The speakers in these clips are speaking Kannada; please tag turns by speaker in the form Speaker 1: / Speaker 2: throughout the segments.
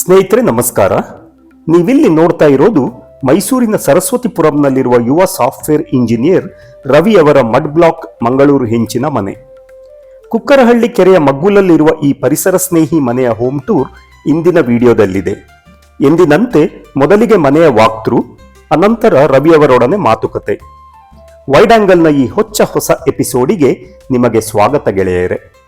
Speaker 1: ಸ್ನೇಹಿತರೆ, ನಮಸ್ಕಾರ. ನೀವಿಲ್ಲಿ ನೋಡ್ತಾ ಇರೋದು ಮೈಸೂರಿನ ಸರಸ್ವತಿಪುರಂನಲ್ಲಿರುವ ಯುವ ಸಾಫ್ಟ್ವೇರ್ ಇಂಜಿನಿಯರ್ ರವಿ ಅವರ ಮಡ್ ಬ್ಲಾಕ್ ಮಂಗಳೂರು ಹೆಂಚಿನ ಮನೆ. ಕುಕ್ಕರಹಳ್ಳಿ ಕೆರೆಯ ಮಗ್ಗುಲಲ್ಲಿರುವ ಈ ಪರಿಸರ ಸ್ನೇಹಿ ಮನೆಯ ಹೋಮ್ ಟೂರ್ ಇಂದಿನ ವಿಡಿಯೋದಲ್ಲಿದೆ. ಎಂದಿನಂತೆ ಮೊದಲಿಗೆ ಮನೆಯ ವಾಕ್ತೃ ಅನಂತರ ರವಿಯವರೊಡನೆ ಮಾತುಕತೆ. ವೈಡ್ ಆಂಗಲ್ನ ಈ ಹೊಚ್ಚ ಹೊಸ ಎಪಿಸೋಡಿಗೆ ನಿಮಗೆ ಸ್ವಾಗತ ಗೆಳೆಯರೆ.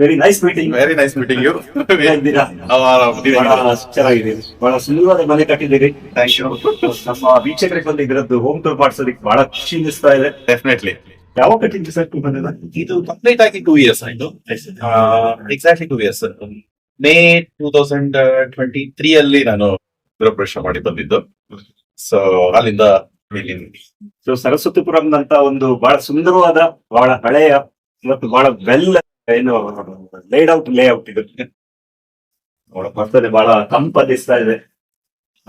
Speaker 1: Very nice meeting
Speaker 2: very nice meeting you
Speaker 1: ಚೆನ್ನಾಗಿದೆ. ಬಹಳ ಸುಂದರವಾದ ಮನೆ ಕಟ್ಟಿದ್ದೀರಿ.
Speaker 2: ಥ್ಯಾಂಕ್ ಯು
Speaker 1: ನಮ್ಮ ವೀಕ್ಷಕರಿಗೆ ಬಂದು ಇದರದ್ದು ಹೋಮ್ ಟೂರ್ ಮಾಡಿಸೋದಕ್ಕೆ ಬಹಳ ಖುಷಿ ಅನಿಸ್ತಾ ಇದೆ.
Speaker 2: ಡೆಫಿನೆಟ್ಲಿ
Speaker 1: ಯಾವ ಕಟ್ಟಿದ್ದು ಸರ್
Speaker 2: ಇದು ಕಂಪ್ಲೀಟ್ ಆಗಿ ಟೂ ಇಯರ್ಸ್ ಆಯ್ತು. Exactly two years May two thousand twenty three ಅಲ್ಲಿ ನಾನು ಗೃಹಪ್ರವೇಶ ಮಾಡಿ ಬಂದಿದ್ದು. ಸೊ ಅಲ್ಲಿಂದ
Speaker 1: ಸೊ ಸರಸ್ವತಿಪುರಂನಂತ ಒಂದು ಬಹಳ ಸುಂದರವಾದ ಬಹಳ ಹಳೆಯ ಮತ್ತು ಬಹಳ ವೆಲ್ ಏನು ಲೇಡ್ ಔಟ್ ಲೇಔಟ್ ಇದು. ಬಹಳ ಬರ್ತದೆ ಬಹಳ ತಂಪದಿಸ್ತಾ ಇದೆ.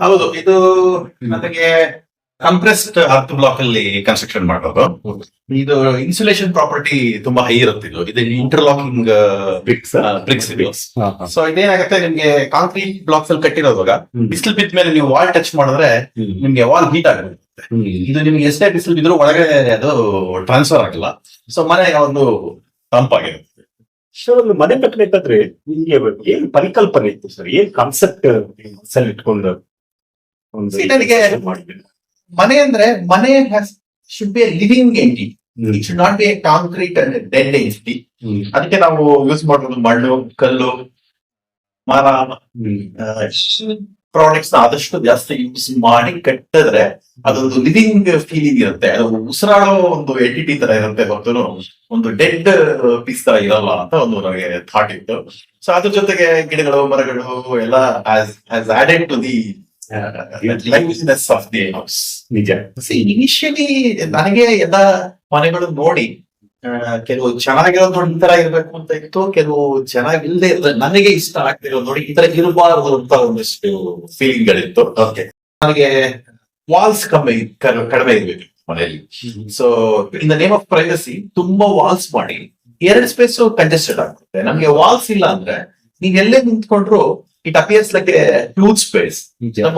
Speaker 2: ಹೌದು ಇದು ನಮಗೆ ಕಂಪ್ರೆಸ್ಡ್ ಹತ್ತು ಬ್ಲಾಕ್ ಅಲ್ಲಿ ಕನ್ಸ್ಟ್ರಕ್ಷನ್ ಮಾಡೋದು ಇದು ಇನ್ಸುಲೇಷನ್ ಪ್ರಾಪರ್ಟಿ ತುಂಬಾ ಹೈ ಇರುತ್ತೆ ಇದು. ಇದು ಇಂಟರ್ಲಾಕಿಂಗ್
Speaker 1: ಬ್ರಿಕ್ಸ್
Speaker 2: ಬ್ರಿಕ್ಸ್ ಇದು. ಸೊ ಇದೇನಾಗುತ್ತೆ ನಿಮ್ಗೆ ಕಾಂಕ್ರೀಟ್ ಬ್ಲಾಕ್ಸ್ ಅಲ್ಲಿ ಕಟ್ಟಿರೋದಾಗ ಬಿಸಿಲು ಬಿದ್ದ ಮೇಲೆ ನೀವು ವಾಲ್ ಟಚ್ ಮಾಡಿದ್ರೆ ನಿಮ್ಗೆ ವಾಲ್ ಹೀಟ್ ಆಗುತ್ತೆ. ಇದು ನಿಮ್ಗೆ ಎಷ್ಟೇ ಬಿಸಿಲು ಬಿದ್ರು ಒಳಗಡೆ ಅದು ಟ್ರಾನ್ಸ್ಫರ್ ಆಗಲ್ಲ. ಸೊ ಮನೆ ಒಂದು ತಂಪಾಗಿರುತ್ತೆ.
Speaker 1: ಸರ್ ಒಂದು ಮನೆ ಕಟ್ಟಬೇಕಾದ್ರೆ ನಿಮ್ಗೆ ಏನ್ ಪರಿಕಲ್ಪನೆ ಇತ್ತು ಸರ್ ಏನ್ ಕಾನ್ಸೆಪ್ಟ್ ಮನಸ್ಸಲ್ಲಿ ಇಟ್ಕೊಂಡು
Speaker 2: See, ನನಗೆ ಮನೆ ಅಂದ್ರೆ ಮನೆ should be living entity it should not be concrete and dead entity ಅದಕ್ಕೆ ನಾವು ಯೂಸ್ ಮಾಡೋದು ಮಣ್ಣು ಕಲ್ಲು ಮರ ಪ್ರಾಡಕ್ಟ್ಸ್ನ ಆದಷ್ಟು ಜಾಸ್ತಿ ಯೂಸ್ ಮಾಡಿ ಕಟ್ಟಿದ್ರೆ ಅದೊಂದು ಲಿವಿಂಗ್ ಫೀಲಿಂಗ್ ಇರುತ್ತೆ. ಅದು ಉಸಿರಾಡೋ ಒಂದು ಎಂಟಿಟಿ ತರ ಇರುತ್ತೆ ಹೊರತು ಒಂದು ಡೆಡ್ ಪೀಸ್ ತರ ಇರಲ್ಲ ಅಂತ ಒಂದು ನನಗೆ ಥಾಟ್ ಇತ್ತು. ಸೊ ಅದ್ರ ಜೊತೆಗೆ ಗಿಡಗಳು ಮರಗಳು ಎಲ್ಲ as added to the liveness of the house
Speaker 1: ನಿಜ.
Speaker 2: ಇನಿಷಿಯಲಿ ನನಗೆ ಎಲ್ಲ ಮನೆಗಳು ನೋಡಿ ಕೆಲವು ಚೆನ್ನಾಗಿರೋದು ನೋಡಿ ಈ ತರ ಇರ್ಬೇಕು ಅಂತ ಇತ್ತು ಕೆಲವು ಚೆನ್ನಾಗಿಲ್ಲದೆ ನನಗೆ ಇಷ್ಟ ಆಗ್ತಿರೋದು ನೋಡಿ ಈ ತರ ಇರಬಾರದು ಅಂತ ಒಂದಿಷ್ಟು ಫೀಲಿಂಗ್ ಗಳಿತ್ತು. ಓಕೆ ನನಗೆ ವಾಲ್ಸ್ ಕಮ್ಮಿ ಕಡಿಮೆ ಇರ್ಬೇಕು ಮನೆಯಲ್ಲಿ. So in the name of privacy ತುಂಬಾ ವಾಲ್ಸ್ ಮಾಡಿ ಎರಡು ಸ್ಪೇಸ್ ಕಂಜೆಸ್ಟೆಡ್ ಆಗುತ್ತೆ ನಮ್ಗೆ ವಾಲ್ಸ್ ಇಲ್ಲ ಅಂದ್ರೆ ನೀವ್ ಎಲ್ಲೇ ನಿಂತ್ಕೊಂಡ್ರು it appears like a huge space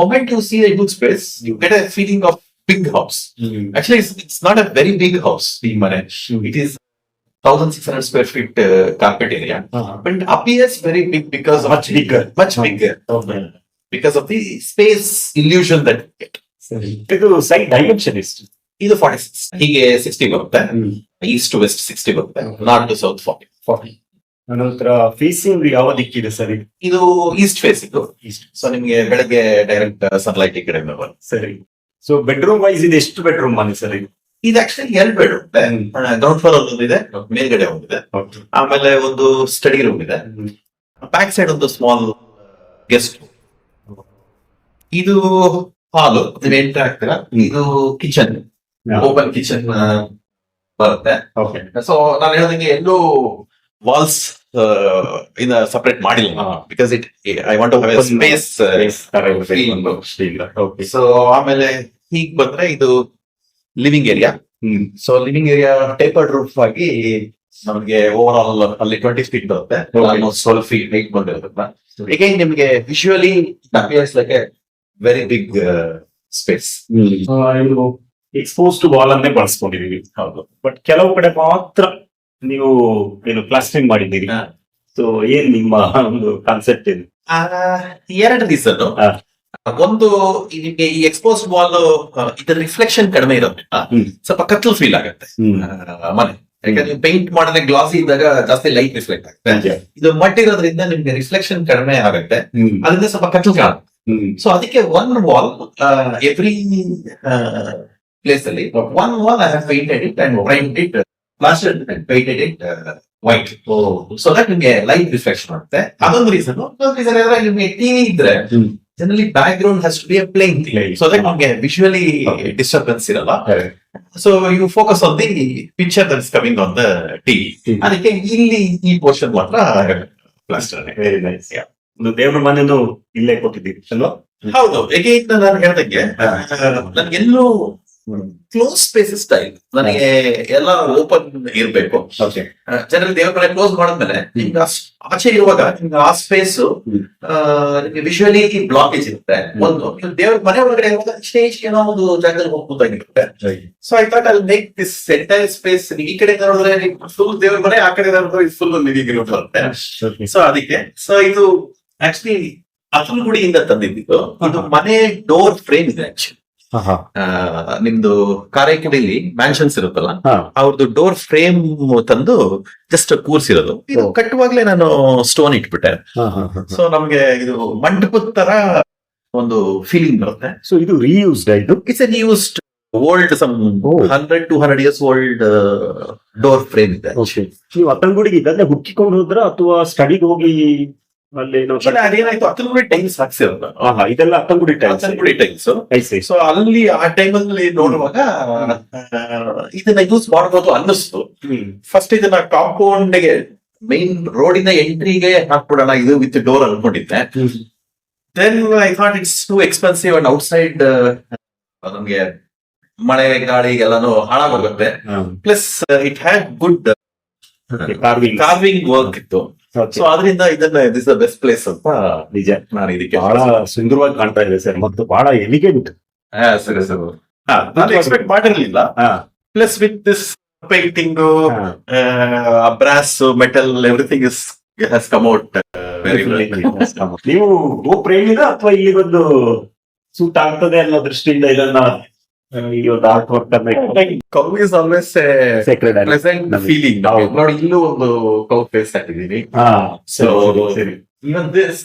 Speaker 2: moment you see a huge space you get a feeling of big house. Actually, it's, it's not a very big house, the Mane. It is 1600 square feet uh, carpet area. But it appears very big because of
Speaker 1: Much bigger.
Speaker 2: Much bigger. Because of the space illusion that we get.
Speaker 1: ಇದು ಸೈಡ್ ಡೈಮೆನ್ಷನ್ ಎಷ್ಟು
Speaker 2: ಇದು ಫಾರ್ಟಿ ಸಿಕ್ಸ್ ಹೀಗೆ ಸಿಕ್ಸ್ಟಿ ಬರುತ್ತೆ ಈಸ್ಟ್ ಟು ವೆಸ್ಟ್ ಸಿಕ್ಸ್ಟಿ ಬರುತ್ತೆ ನಾರ್ತ್ ಟು ಸೌತ್ ಫಾರ್ಟಿ
Speaker 1: ನಂತರ ಫೇಸಿಂಗ್ ಯಾವ ದಿಕ್ಕಿದೆ ಸರ್ ಇದು
Speaker 2: ಈಸ್ಟ್ ಫೇಸ್ ಇದು ಸೊ ನಿಮಗೆ ಬೆಳಗ್ಗೆ ಡೈರೆಕ್ಟ್ ಸನ್ಲೈಟ್ ಈ ಕಡೆ ಬರುತ್ತೆ
Speaker 1: ಸರಿ ಸೊ ಬೆಡ್ರೂಮ್ ವೈಸ್ ಇದು ಎಷ್ಟು ಬೆಡ್ರೂಮ್ ಮನೆ ಸರ್ ಇದು?
Speaker 2: ಇದು ಆಕ್ಚುಲಿ ಎರಡು ಬೆಡ್ರೂಮ್ ಗ್ರೌಂಡ್ ಫ್ಲೋರ್ ಅಲ್ಲಿ ಒಂದಿದೆ ಮೇಲ್ಗಡೆ ಒಂದಿದೆ. ಆಮೇಲೆ ಒಂದು ಸ್ಟಡಿ ರೂಮ್ ಇದೆ. ಬ್ಯಾಕ್ ಸೈಡ್ ಒಂದು ಸ್ಮಾಲ್ ಗೆಸ್ಟ್ ಇದು ಹಾಲು ನೀವು ಎಂಟ್ರಿ ಆಗ್ತೀರಾ ಇದು ಕಿಚನ್ ಓಪನ್ ಕಿಚನ್ ಬರುತ್ತೆ.
Speaker 1: ಓಕೆ
Speaker 2: ಸೊ ನಾನು ಹೇಳೋದಂಗೆ ಎಲ್ಲೂ ವಾಲ್ಸ್ ಇಂದ ಸಪರೇಟ್ ಮಾಡಿಲ್ಲ. Because it I want space so ಆಮೇಲೆ ಹೀಗ್ ಬಂದ್ರೆ ಇದು living area
Speaker 1: hmm.
Speaker 2: So living area tapered roof ಆಗಿ ನಮಗೆ ಓವರ್ ಆಲ್ ಅಲ್ಲಿ ಟ್ವೆಂಟಿ ಫೀಟ್ ಬರುತ್ತೆ. ಟ್ವೆಲ್ ಫೀಟ್ ಹೈಟ್ ಬಂದಿರುತ್ತೆ ಅಗೈನ್ ನಿಮಗೆ visually like a very big space
Speaker 1: expose to wall ಅನ್ನೇ ಬಳಸ್ಕೊಂಡಿದೀವಿ.
Speaker 2: ಹೌದು.
Speaker 1: ಬಟ್ ಕೆಲವು ಕಡೆ ಮಾತ್ರ ನೀವು ಏನು ಕ್ಲಾಸ್ಟ್ರಿಂಗ್ ಮಾಡಿದ್ದೀರಿ
Speaker 2: ಹಾ.
Speaker 1: ಸೊ ಏನ್ ನಿಮ್ಮ ಒಂದು ಕಾನ್ಸೆಪ್ಟ್ ಏನು
Speaker 2: ಎರಡು ರೀಸನ್
Speaker 1: ಹಾ.
Speaker 2: ಒಂದು ಈ ನಿಮ್ಗೆ ಈ ಎಕ್ಸ್ಪೋಸ್ ವಾಲ್ ಇದರ ರಿಫ್ಲೆಕ್ಷನ್ ಕಡಿಮೆ ಇರುತ್ತೆ ಆ,
Speaker 1: ಹ್ಮ್.
Speaker 2: ಸ್ವಲ್ಪ ಕತ್ಲು ಫೀಲ್ ಆಗುತ್ತೆ ಆ, ಮನೆ ಯಾಕಂದ್ರೆ ಪೇಂಟ್ ಮಾಡಿದ್ರೆ ಗ್ಲಾಸಿ ಇದ್ದಾಗ ಜಾಸ್ತಿ ಲೈಟ್ ರಿಫ್ಲೆಕ್ಟ್ ಆಗುತ್ತೆ ಇದು ಮಟ್ಟಿರೋದ್ರಿಂದ ಇರೋದ್ರಿಂದ ನಿಮ್ಗೆ ರಿಫ್ಲೆಕ್ಷನ್ ಕಡಿಮೆ ಆಗುತ್ತೆ
Speaker 1: ಹ್ಮ್.
Speaker 2: ಅದರಿಂದ ಸ್ವಲ್ಪ ಕತ್ಲು ಕಾಣುತ್ತೆ
Speaker 1: ಹ್ಮ್.
Speaker 2: ಸೊ ಅದಕ್ಕೆ ಒನ್ ವಾಲ್ ಎವ್ರಿ ಪ್ಲೇಸ್ ಅಲ್ಲಿ one wall I have painted it and primed it plaster painted it white so that ನಿಮ್ಗೆ ಲೈಟ್ ರಿಫ್ಲೆಕ್ಷನ್ ಆಗುತ್ತೆ. ಅದೊಂದು ರೀಸನ್ ಇನ್ನೊಂದು ರೀಸನ್ ಏನಂದ್ರೆ ನಿಮ್ಗೆ ಟಿವಿ ಇದ್ರೆ. Generally background has to be a plain so that ನಮ್ಗೆ ವಿಜುವಲಿ ಡಿಸ್ಟರ್ಬೆನ್ಸ್ ಇರಲ್ಲ. So you focus on the picture that is coming on the TV ಅದಕ್ಕೆ ಇಲ್ಲಿ ಈ ಪೋರ್ಷನ್ ಮಾತ್ರ ಪ್ಲಾಸ್ಟರ್
Speaker 1: ವೆರಿ ನೈಸ್ ಒಂದು ದೇವ್ರ ಮನೆಯನ್ನು ಇಲ್ಲೇ ಕೊಟ್ಟಿದ್ದೀವಿ ಅಲ್ವಾ?
Speaker 2: ಹೌದು ಎಗೇನ್ ನಾನು ಹೇಳ್ದಂಗೆ. ನನ್ಗೆಲ್ಲೂ ಕ್ಲೋಸ್ ಸ್ಪೇಸಸ್ ಸ್ಟೈಲ್ ನನಗೆ ಎಲ್ಲ ಓಪನ್ ಇರ್ಬೇಕು. ಜನರಲ್ ದೇವ್ರ ಮನೆ ಕ್ಲೋಸ್ ಮಾಡಿದ್ಮೇಲೆ ನಿಮ್ಗೆ ಆಚೆ ಇರುವಾಗ ನಿಮ್ಗೆ ಆ ಸ್ಪೇಸ್. ನಿಮ್ಗೆ ವಿಜುವಲಿ ಬ್ಲಾಕೇಜ್ ಇರುತ್ತೆ. ಒಂದು ದೇವರ ಮನೆ ಒಳಗಡೆ ಇರುವಾಗ ಸ್ಟೇಜ್ ಏನೋ ಒಂದು ಜಾಗದಲ್ಲಿ ಹೋಗಿ ಕೂತಾಗಿರುತ್ತೆ so I thought I make this entire space ಈ ಕಡೆ ನೋಡಿದ್ರೆ ಫುಲ್ ದೇವರ ಮನೆ ಆ ಕಡೆ ನೋಡಿದ್ರೆ ಫುಲ್ ನಿಧಿಗೆ ಬರುತ್ತೆ. ಸೊ ಅದಕ್ಕೆ ಸೊ ಇದು ಆಕ್ಚುಲಿ ಗುಡಿಯಿಂದ ತಂದಿದ್ದು. ಇದು ಮನೆ ಡೋರ್ ಫ್ರೇಮ್ ಇದೆ ಆಕ್ಚುಲಿ ನಿಮ್ದು ಕಾರೈಕಡಿಲಿ ಮ್ಯಾನ್ಷನ್ಸ್ ಇರುತ್ತಲ್ಲ ಅವ್ರದ್ದು ಡೋರ್ ಫ್ರೇಮ್ ತಂದು ಜಸ್ಟ್ ಕೂರ್ಸಿರೋದು ಇದು ಕಟ್ಟುವಾಗ್ಲೇ ನಾನು ಸ್ಟೋನ್ ಇಟ್ಬಿಟ್ಟೆ. ಸೊ ನಮ್ಗೆ ಇದು ಮಂಟಪದ ತರ ಒಂದು ಫೀಲಿಂಗ್ ಬರುತ್ತೆ.
Speaker 1: ಸೊ ಇದು ರೀಯೂಸ್ಡ್ ಆಯ್ತು
Speaker 2: it's a reused old some. Hundred to hundred years old door frame ಇದೆ.
Speaker 1: ನೀವು ಅತ್ತಂಗುಡಿಗೆ ಇದನ್ನೇ ಹುಡುಕಿಕೊಂಡು ಹೋದ್ರ ಅಥವಾ ಸ್ಟಡಿಗೆ ಹೋಗಿ ಅಲ್ಲಿ ನಾವು
Speaker 2: ಅದೇನಾಯ್ತು ಹತ್ತನಗುಡಿ ಟೈಮ್ಸ್ ಹಾಕ್ಸಿರೋದು
Speaker 1: ಇದೆಲ್ಲ Athangudi tiles
Speaker 2: Athangudi tiles so ಅಲ್ಲಿ ಆ ಟೈಮಲ್ಲಿ ನೋಡುವಾಗ ಆ, ಇದನ್ನ ಯೂಸ್ ಮಾಡಬಹುದು ಅನ್ನಿಸ್ತು. ಫಸ್ಟ್ ಇದನ್ನ ಕಾಂಪೌಂಡ್ಗೆ ಮೈನ್ ರೋಡಿನ ಎಂಟ್ರಿಗೆ ಹಾಕ್ಬಿಡೋಣ. ಇದು ವಿತ್ ಡೋರ್ ಅನ್ಕೊಂಡಿದ್ದೆ. Then I thought it's too expensive and outside ನಮ್ಗೆ ಮಳೆ ಗಾಳಿ ಎಲ್ಲಾನು ಹಾಳಾಗೋಗುತ್ತೆ. Plus it had good
Speaker 1: carving
Speaker 2: carving work ಇತ್ತು. ಸೊ ಅದರಿಂದ ಇದನ್ನ ದಿಸ್ ದ ಬೆಸ್ಟ್ ಪ್ಲೇಸ್ ಅಂತ
Speaker 1: ನಿಜ
Speaker 2: ನಾನು ಇದಕ್ಕೆ
Speaker 1: ಬಹಳ ಸುಂದರವಾಗಿ ಕಾಣ್ತಾ ಇದೆ ಸರ್. ಮತ್ತು ಬಹಳ ಎಲಿಗೆಂಟ್
Speaker 2: ಹಾ, ಸರಿ ಸರ್. ನಾನು expect ಮಾಡಿರ್ಲಿಲ್ಲ. Plus with this painting brass metal everything is has come out
Speaker 1: ನೀವು ಪ್ರೇಮಿದ ಅಥವಾ ಇಲ್ಲಿ ಒಂದು ಸೂಟ್ ಆಗ್ತದೆ ಅನ್ನೋ ದೃಷ್ಟಿಯಿಂದ ಇದನ್ನ ಈ ಒಂದು ಆರ್ಟ್ ವರ್ಕ್ ಅನ್ನ
Speaker 2: cow is always pleasant feeling ನೋಡಿ ಇಲ್ಲೂ ಒಂದು ಕೌ ಫೇಸ್ ಹಾಕಿದೀನಿ
Speaker 1: ಸರಿ
Speaker 2: ಇವನ್ ದಿಸ್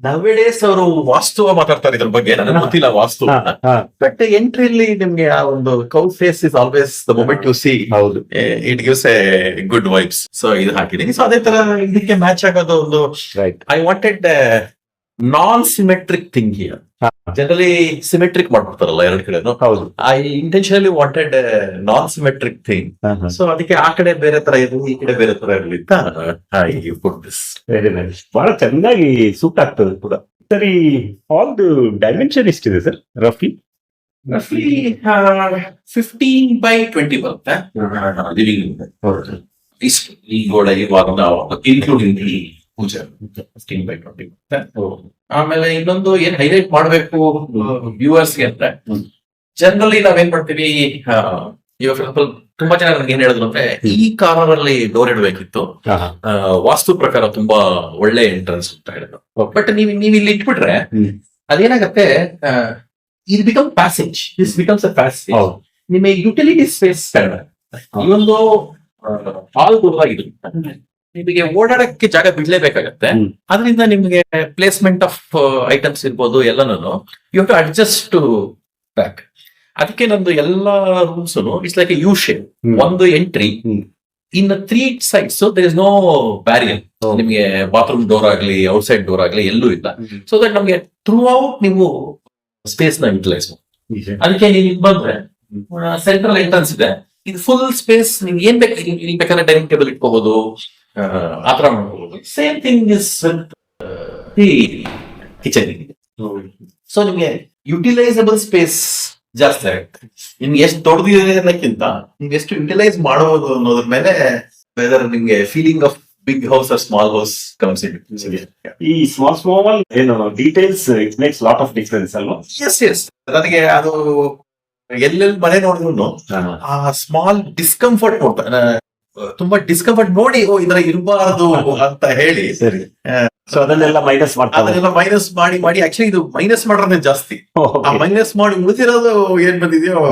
Speaker 2: ನವೇಡೇಸ್ ಅವರು ವಾಸ್ತುವ ಮಾತಾಡ್ತಾರೆ ಇದ್ರ ಬಗ್ಗೆ. ನನಗೆ ಗೊತ್ತಿಲ್ಲ ವಾಸ್ತು ಬಟ್ ಎಂಟ್ರಿಲಿ ನಿಮ್ಗೆ ಆ ಒಂದು cow face is always the moment you see
Speaker 1: ಹೌದು.
Speaker 2: It gives a good vibes so ಇದು ಹಾಕಿದೀನಿ ಸೊ ಅದೇ ತರ ಇದಕ್ಕೆ ಮ್ಯಾಚ್ ಆಗೋದು ಒಂದು
Speaker 1: right
Speaker 2: I wanted non symmetric thing here. Generally symmetric ಮಾಡ್ಬಿಡ್ತಾರಲ್ಲ ಎರಡು ಕಡೆನು.
Speaker 1: ಹೌದು.
Speaker 2: I intentionally wanted non symmetric thing so ಅದಕ್ಕೆ ಆ ಕಡೆ ಬೇರೆ ತರ ಇರಲಿ ಈ ಕಡೆ ಬೇರೆ ತರ ಇರಲಿ ಅಂತ I put this
Speaker 1: very nice ಬಹಳ ಚೆನ್ನಾಗಿ ಸೂಟ್ ಆಗ್ತದೆ ಕೂಡ. ಸರಿ ಆಲ್ ದು ಡೈಮೆನ್ಷನ್ ಎಷ್ಟಿದೆ ಸರ್ ರಫ್ಲಿ
Speaker 2: ರಫ್ಲಿ ಫಿಫ್ಟೀನ್ ಬೈ ಟ್ವೆಂಟಿ ಬರುತ್ತೆ. ಲಿವಿಂಗ್ ಇಷ್ಟು ಈ ಗೋಡೆ ಇವಾಗ ಇನ್ಕ್ಲೂಡಿಂಗ್ ಪೂಜೆ. ಸ್ಕಿನ್ ಬೈ ಟ್ವೆಂಟಿ ಆಮೇಲೆ ಇನ್ನೊಂದು ಏನ್ ಹೈಲೈಟ್ ಮಾಡಬೇಕು ವ್ಯೂವರ್ಸ್ಗೆ ಅಂದ್ರೆ
Speaker 1: ನಾವ್
Speaker 2: ಜನರಲಿ ನಾವೇನ್ ಮಾಡ್ತೀವಿ ಇವಾಗ ಫಾರ್ ಎಕ್ಸಾಂಪಲ್ ತುಂಬಾ ಜನ ನನ್ಗೆ ಏನ್ ಹೇಳಿದ್ರು ಅಂದ್ರೆ ಈ ಕಾರಲ್ಲಿ ಡೋರ್ ಇಡಬೇಕಿತ್ತು. ವಾಸ್ತು ಪ್ರಕಾರ ತುಂಬಾ ಒಳ್ಳೆ ಎಂಟ್ರೆನ್ಸ್ ಅಂತ ಹೇಳಿದ್ರು. ಬಟ್ ನೀವ್ ನೀವ್ ಇಲ್ಲಿ ಇಟ್ಬಿಟ್ರೆ. ಅದೇನಾಗತ್ತೆ ಇದು become passage this becomes a passage ನಿಮಗೆ ಯುಟಿಲಿಟಿ ಸ್ಪೇಸ್ ಕಡಿಮೆ
Speaker 3: ಇವೊಂದು ಹಾಲ್ ದೊಡ್ಡದಾಗಿದೆ ನಿಮಗೆ ಓಡಾಡಕ್ಕೆ ಜಾಗ ಬಿಡ್ಲೇಬೇಕಾಗತ್ತೆ. ಅದರಿಂದ ನಿಮಗೆ ಪ್ಲೇಸ್ಮೆಂಟ್ ಆಫ್ ಐಟಮ್ಸ್ ಇರ್ಬೋದು ಎಲ್ಲನೂ you have to adjust to back ಅದಕ್ಕೆ ನಂದು ಎಲ್ಲಾ rooms it's like a U shape ಒಂದು entry. In three sides there is no barrier. ನಿಮಗೆ ಬಾತ್ರೂಮ್ ಡೋರ್ ಆಗ್ಲಿ ಔಟ್ ಸೈಡ್ ಡೋರ್ ಆಗ್ಲಿ ಎಲ್ಲೂ ಇಲ್ಲ. ಸೊ ದಟ್ ನಮಗೆ ಥ್ರೂ ಔಟ್ ನೀವು ಸ್ಪೇಸ್ನ ಯುಟಿಲೈಸ್ ಅದಕ್ಕೆ ನೀವು ಬಂದ್ರೆ ಸೆಂಟ್ರಲ್ ಎಂಟ್ರೆನ್ಸ್ ಇದೆ. ಇದು ಫುಲ್ ಸ್ಪೇಸ್ ನಿಮ್ಗೆ ಏನ್ ಬೇಕು ಬೇಕಾದ್ರೆ ಡೈನಿಂಗ್ ಟೇಬಲ್ ಇಟ್ಕೋಬಹುದು ಆತರ ಮಾಡ್ಕೋಬಹುದು same thing is the kitchen so ನಿಮ್ಗೆ ಯುಟಿಲೈಸಬಲ್ ಸ್ಪೇಸ್ ಜಾಸ್ತಿ ಆಗುತ್ತೆ.
Speaker 2: ನಿಮ್ಗೆ ಎಷ್ಟು ದೊಡ್ಡದಿದೆ ಅನ್ನೋಕ್ಕಿಂತ ನಿಮ್ಗೆ ಎಷ್ಟು ಯುಟಿಲೈಸ್ ಮಾಡಬಹುದು ಅನ್ನೋದ್ರ ಮೇಲೆ ವೆದರ್ ನಿಮ್ಗೆ feeling of big house or small house comes in
Speaker 1: ಈ ಸ್ಮಾಲ್ ಸ್ಮಾಲ್ ಏನು details it makes lot of difference ಅಲ್ವಾ?
Speaker 2: ಎಸ್ ಎಸ್ ನನಗೆ ಅದು ಎಲ್ಲೆಲ್ಲಿ ಮನೆ ನೋಡಿದ್ರು ಆ ಸ್ಮಾಲ್ ಡಿಸ್ಕಂಫರ್ಟ್ ನೋಡ್ತಾ ಆ, ತುಂಬಾ ಡಿಸ್ಕವರ್ಡ್ ನೋಡಿ ಓ ಇದರ ಇರಬಾರದು ಅಂತ ಹೇಳಿ.
Speaker 1: ಸರಿ. ಸೊ ಅದನ್ನೆಲ್ಲ ಮೈನಸ್ ಮಾಡ್ತಾರೆ
Speaker 2: ಅದನ್ನೆಲ್ಲ ಮೈನಸ್ ಮಾಡಿ ಮಾಡಿ ಆಕ್ಚುಲಿ ಇದು ಮೈನಸ್ ಮಾಡೋದೇ ಜಾಸ್ತಿ. ಆ ಮೈನಸ್ ಮಾಡಿ ಉಳಿದಿರೋದು ಏನ್ ಬಂದಿದೆಯೋ.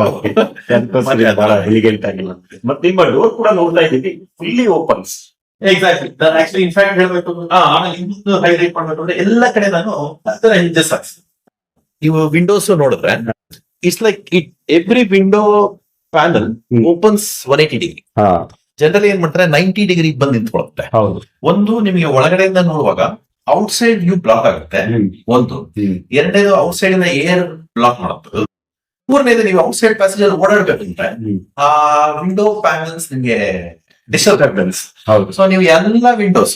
Speaker 1: ಆಗಿಲ್ಲ. ಮತ್ತೆ ನಿಮ್ಮ ಡೋರ್ ಕೂಡ ನೋಡ್ತಾ ಇದ್ದೀವಿ. ಫುಲ್ಲಿ ಓಪನ್ಸ್
Speaker 2: ಎಕ್ಸಾಕ್ಟ್ಲಿ ನಾನು ಆಕ್ಚುಲಿ ಇನ್ಫ್ಯಾಕ್ಟ್ ಹೇಳ್ಬೇಕು ಇನ್ನೊಂದು ಹೈಲೈಟ್ ಮಾಡ್ಬೇಕು ಅಂದ್ರೆ ಎಲ್ಲ ಕಡೆ ನಾನು ಹತ್ತಿರ ಹಿಂಜಸ್ ಹಾಕ್ಸ್ತೀನಿ ನೀವು ವಿಂಡೋಸ್ ನೋಡಿದ್ರೆ it's like it every window panel opens one eighty degree
Speaker 1: ಹಾ.
Speaker 2: ಜನರಲಿ ಏನ್ ಮಾಡ್ತಾರೆ ನೈಂಟಿ ಡಿಗ್ರಿ ಬಂದು ನಿಂತ್ಕೊಳ್ಳುತ್ತೆ
Speaker 1: ಹೌದು.
Speaker 2: ಒಂದು ನಿಮಗೆ ಒಳಗಡೆಯಿಂದ ನೋಡುವಾಗ ಔಟ್ ಸೈಡ್ ವ್ಯೂ ಬ್ಲಾಕ್ ಆಗುತ್ತೆ ಒಂದು. ಎರಡನೇದು ಔಟ್ ಸೈಡ್ ಇಂದ ಏರ್ ಬ್ಲಾಕ್ ಮಾಡುತ್ತೆ. ಮೂರನೇದು ನೀವು ಔಟ್ ಸೈಡ್ ಪ್ಯಾಸೇಜ್ ಓಡಾಡ್ಬೇಕಂದ್ರೆ ಆ ವಿಂಡೋ ಪ್ಯಾನಲ್ಸ್ ನಿಮಗೆ ಡಿಸ್ಟರ್ಬೆನ್ಸ್
Speaker 1: ಹೌದು.
Speaker 2: ಸೊ ನೀವು ಎಲ್ಲ windows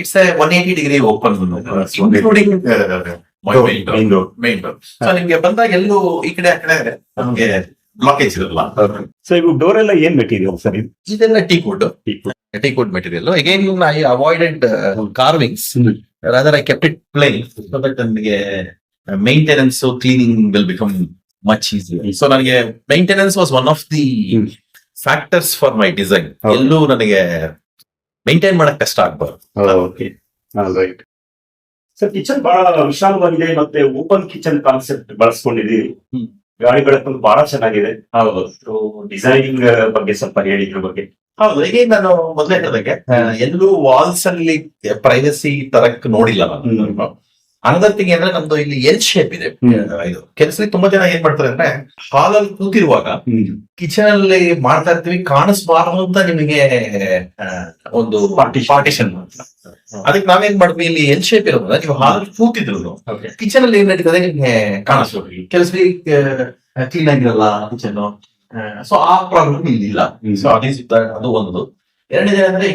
Speaker 2: it's one eighty degree open including. Main door so ನಿಮ್ಗೆ ಬಂದಾಗ ಎಲ್ಲೂ ಈ ಕಡೆ ಆ ಕಡೆ ಬ್ಲಾಕೇಜ್ ಇರಲ್ಲ
Speaker 1: ಸೊ ಇವು ಡೋರ್ ಎಲ್ಲ ಏನ್ ಮೆಟೀರಿಯಲ್ ಸರ್ ಇದು?
Speaker 2: ಇದೆಲ್ಲ teak wood teak wood material again I avoided carvings rather I kept it plain so that ನನಗೆ maintenance cleaning will become much easy so ನನಗೆ maintenance was one of the. Factors for my design. ಎಲ್ಲೂ ನನಗೆ ಮೇಂಟೈನ್ ಮಾಡಕ್ ಕಷ್ಟ ಆಗ್ಬಾರ್ದು.
Speaker 1: ಸರ್ ಕಿಚನ್ ಬಹಳ ವಿಶಾಲವಾಗಿದೆ ಮತ್ತೆ ಓಪನ್ ಕಿಚನ್ ಕಾನ್ಸೆಪ್ಟ್
Speaker 2: ಬಳಸ್ಕೊಂಡಿದ್ದೀರಿ.
Speaker 1: ಗಾಳಿ ಬೆಳಕು ಬಹಳ ಚೆನ್ನಾಗಿದೆ.
Speaker 2: ಹೌದು
Speaker 1: ಡಿಸೈನಿಂಗ್ ಬಗ್ಗೆ ಸ್ವಲ್ಪ ಹೇಳಿದ್ರ ಬಗ್ಗೆ.
Speaker 2: ಹೌದು ಈಗ ನಾನು ಮೊದಲೇ ಹೇಳಿದಂಗೆ ಎಲ್ಲೂ ವಾಲ್ಸ್ ಅಲ್ಲಿ ಪ್ರೈವಸಿ ತರಕ್ ನೋಡಿಲ್ಲ ನಾನು. ಅನದರ್ ಥಿಂಗ್ ಅಂದ್ರೆ ನಮ್ದು ಇಲ್ಲಿ ಎಲ್ ಶೇಪ್ ಇದೆ. ಇದು ಕೆಲಸದಲ್ಲಿ ತುಂಬಾ ಜನ ಏನ್ ಮಾಡ್ತಾರೆ ಅಂದ್ರೆ ಹಾಲ್ ಅಲ್ಲಿ ಕೂತಿರುವಾಗ ಕಿಚನ್ ಅಲ್ಲಿ ಮಾಡ್ತಾ ಇರ್ತೀವಿ ಕಾಣಿಸ್ಬಾರ್ದು ಅಂತ ನಿಮಗೆ ಒಂದು. ಪಾರ್ಟಿಷನ್ ಅದಕ್ಕೆ ನಾವೇನ್ ಮಾಡ್ತೀವಿ ಇಲ್ಲಿ ಎಲ್ ಶೇಪ್ ಇರೋದ್ರಿಂದ ನೀವು ಹಾಲ್
Speaker 1: ಕೂತಿದ್ರು
Speaker 2: ಕಿಚನ್ ಅಲ್ಲಿ ಏನ್ ನಡೀತದೆ ನಿಮ್ಗೆ ಕಾಣಿಸ್ಬೋದು. ಕೆಲಸದಲ್ಲಿ ಕ್ಲೀನ್ ಆಗಿರಲ್ಲ ಕಿಚನ್ ಸೊ ಆ ಪ್ರಾಬ್ಲಮ್ ಇಲ್ಲಿ ಇಲ್ಲ. ಸೊ ಅದೇ ಅದು ಒಂದು. ಎರಡನೇ ಅಂದ್ರೆ